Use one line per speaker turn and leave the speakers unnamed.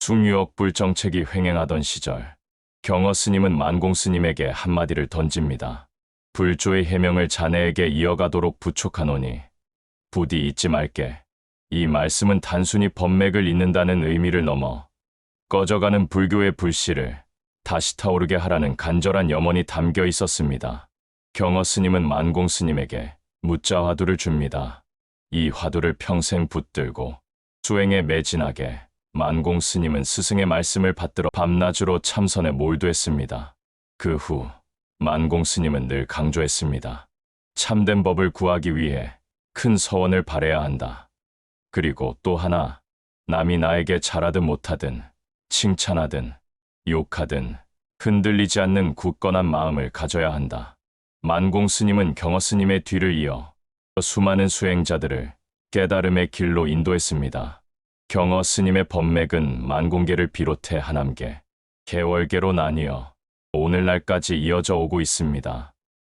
숭유억불 정책이 횡행하던 시절 경어 스님은 만공 스님에게 한마디를 던집니다. 불조의 해명을 자네에게 이어가도록 부촉하노니 부디 잊지 말게. 이 말씀은 단순히 법맥을 잇는다는 의미를 넘어 꺼져가는 불교의 불씨를 다시 타오르게 하라는 간절한 염원이 담겨 있었습니다. 경어 스님은 만공 스님에게 무자 화두를 줍니다. 이 화두를 평생 붙들고 수행에 매진하게 만공 스님은 스승의 말씀을 받들어 밤낮으로 참선에 몰두했습니다. 그 후 만공 스님은 늘 강조했습니다. 참된 법을 구하기 위해 큰 서원을 바래야 한다. 그리고 또 하나, 남이 나에게 잘하든 못하든, 칭찬하든, 욕하든, 흔들리지 않는 굳건한 마음을 가져야 한다. 만공 스님은 경어 스님의 뒤를 이어 수많은 수행자들을 깨달음의 길로 인도했습니다. 경어 스님의 법맥은 만공계를 비롯해 하남계, 개월계로 나뉘어 오늘날까지 이어져 오고 있습니다.